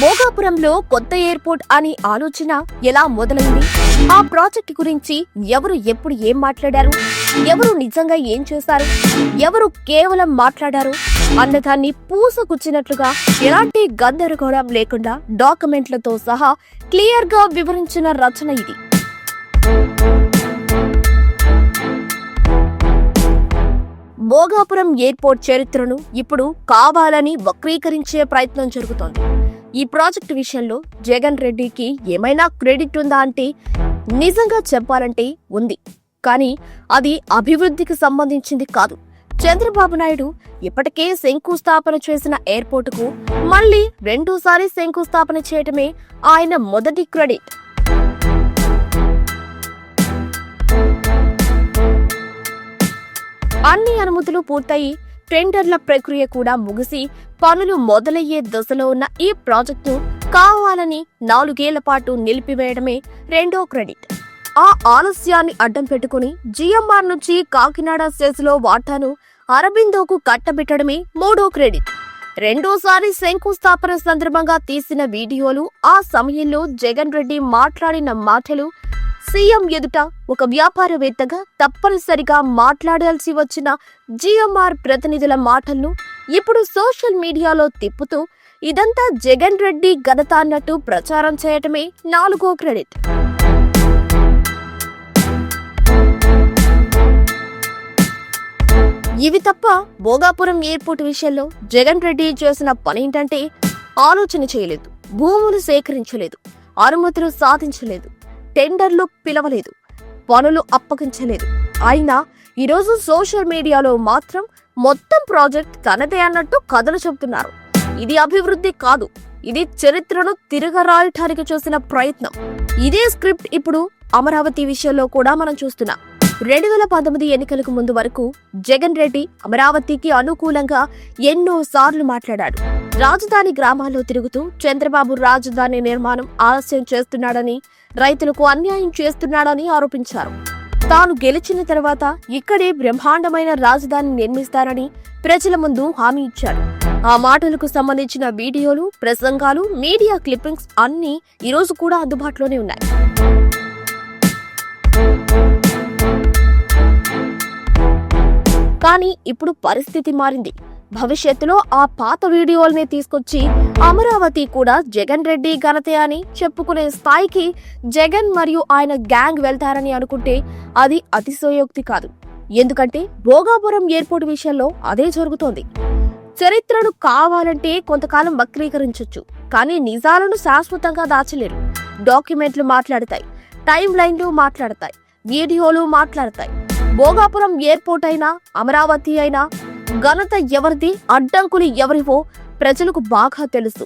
భోగాపురంలో కొత్త ఎయిర్పోర్ట్ అనే ఆలోచన ఎలా మొదలైంది? ఆ ప్రాజెక్ట్ గురించి ఎవరు ఎప్పుడు ఏం మాట్లాడారు? ఎవరు నిజంగా ఏం చేశారు? ఎవరు కేవలం మాట్లాడారు? అన్నదాన్ని పూసకుచ్చినట్లుగా ఎలాంటి గందరగోళం లేకుండా డాక్యుమెంట్లతో సహా క్లియర్గా వివరించిన రచన ఇది. భోగాపురం ఎయిర్పోర్ట్ చరిత్రను ఇప్పుడు కావాలని వక్రీకరించే ప్రయత్నం జరుగుతోంది. ఈ ప్రాజెక్టు విషయంలో జగన్ రెడ్డికి ఏమైనా క్రెడిట్ ఉందా అంటే నిజంగా చెప్పాలంటే ఉంది. కానీ అది అభివృద్ధికి సంబంధించింది కాదు. చంద్రబాబు నాయుడు ఇప్పటికే శంకుస్థాపన చేసిన ఎయిర్పోర్టుకు మళ్ళీ రెండోసారి శంకుస్థాపన చేయటమే ఆయన మొదటి క్రెడిట్. అన్ని అనుమతులు పూర్తయి టెండర్ల ప్రక్రియ కూడా ముగిసి పనులు మొదలయ్యే దశలో ఉన్న ఈ ప్రాజెక్టు కావాలని నాలుగేళ్ళ పాటు నిలిపివేయడమే రెండో క్రెడిట్. ఆ ఆలస్యాన్ని అడ్డం పెట్టుకుని జిఎంఆర్ నుంచి కాకినాడ సెస్లో వాటాను అరబిందోకు కట్టబెట్టడమే మూడో క్రెడిట్. రెండోసారి శంకుస్థాపన సందర్భంగా తీసిన వీడియోలు ఆ సమయంలో జగన్ రెడ్డి మాట్లాడిన మాటలు సీఎం ఎదుట ఒక వ్యాపారవేత్తగా తప్పనిసరిగా మాట్లాడాల్సి వచ్చిన జిఎంఆర్ ప్రతినిధుల మాటలను ఇప్పుడు సోషల్ మీడియాలో తిప్పుతూ ఇదంతా జగన్ రెడ్డి ఘనత అన్నట్టు ప్రచారం చేయటమే నాలుగో క్రెడిట్. ఇవి తప్ప భోగాపురం ఎయిర్పోర్ట్ విషయంలో జగన్ రెడ్డి చేసిన పనేంటంటే ఆలోచన చేయలేదు భూములు సేకరించలేదు అనుమతులు సాధించలేదు. టెండర్లు పిలవలేదు. పనులు అప్పగించలేదు. అయినా ఈరోజు సోషల్ మీడియాలో మాత్రం మొత్తం ప్రాజెక్ట్ తనదే అన్నట్టు కథలు చెబుతున్నారు. ఇది అభివృద్ధి కాదు. ఇది చరిత్రను తిరగరాయటానికి చేసిన ప్రయత్నం. ఇదే స్క్రిప్ట్ ఇప్పుడు అమరావతి విషయంలో కూడా మనం చూస్తున్నాం. రెండు వేల పంతొమ్మిది ఎన్నికలకు ముందు వరకు జగన్ రెడ్డి అమరావతికి అనుకూలంగా ఎన్నో సార్లు మాట్లాడాడు. రాజధాని గ్రామాల్లో తిరుగుతూ చంద్రబాబు రాజధాని నిర్మాణం ఆలస్యం చేస్తున్నాడని రైతులకు అన్యాయం చేస్తున్నాడని ఆరోపించారు. తాను గెలిచిన తర్వాత ఇక్కడే బ్రహ్మాండమైన రాజధాని నిర్మిస్తారని ప్రజల ముందు హామీ ఇచ్చాడు. ఆ మాటలకు సంబంధించిన వీడియోలు ప్రసంగాలు మీడియా క్లిప్పింగ్స్ అన్నీ ఈరోజు కూడా అందుబాటులోనే ఉన్నాయి. కానీ ఇప్పుడు పరిస్థితి మారింది. భవిష్యత్తులో ఆ పాత వీడియోల్ని తీసుకొచ్చి అమరావతి కూడా జగన్ రెడ్డి ఘనతే అని చెప్పుకునే స్థాయికి జగన్ మరియు ఆయన గ్యాంగ్ వెళ్తారని అనుకుంటే అది అతిశయోక్తి కాదు. ఎందుకంటే భోగాపురం ఎయిర్పోర్ట్ విషయంలో అదే జరుగుతోంది. చరిత్రను కావాలంటే కొంతకాలం వక్రీకరించవచ్చు కానీ నిజాలను శాశ్వతంగా దాచలేరు. డాక్యుమెంట్లు మాట్లాడతాయి టైం లైన్లు మాట్లాడతాయి వీడియోలు మాట్లాడతాయి. భోగాపురం ఎయిర్పోర్ట్ అయినా అమరావతి అయినా ఘనత ఎవరిది అడ్డంకులు ఎవరివో ప్రజలకు బాగా తెలుసు.